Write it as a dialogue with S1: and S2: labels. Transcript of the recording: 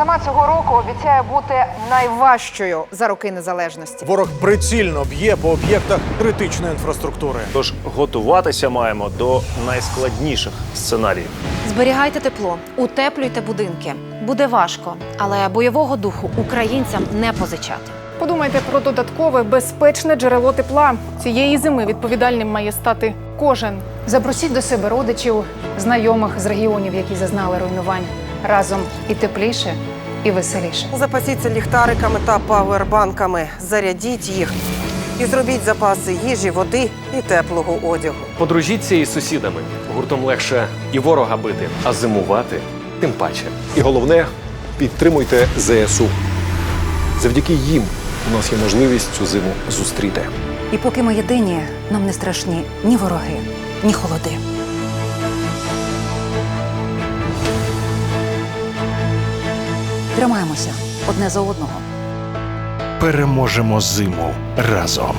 S1: Зима цього року обіцяє бути найважчою за роки незалежності.
S2: Ворог прицільно б'є по об'єктах критичної інфраструктури.
S3: Тож готуватися маємо до найскладніших сценаріїв.
S4: Зберігайте тепло, утеплюйте будинки. Буде важко, але бойового духу українцям не позичати.
S5: Подумайте про додаткове безпечне джерело тепла. Цієї зими відповідальним має стати кожен.
S6: Запросіть до себе родичів, знайомих з регіонів, які зазнали руйнувань. Разом і тепліше, і веселіше.
S7: Запасіться ліхтариками та павербанками, зарядіть їх і зробіть запаси їжі, води і теплого одягу.
S8: Подружіться із сусідами. Гуртом легше і ворога бити, а зимувати тим паче.
S9: І головне, підтримуйте ЗСУ. Завдяки їм у нас є можливість цю зиму зустріти.
S10: І поки ми єдині, нам не страшні ні вороги, ні холоди. Тримаємося одне за одного.
S11: Переможемо зиму разом.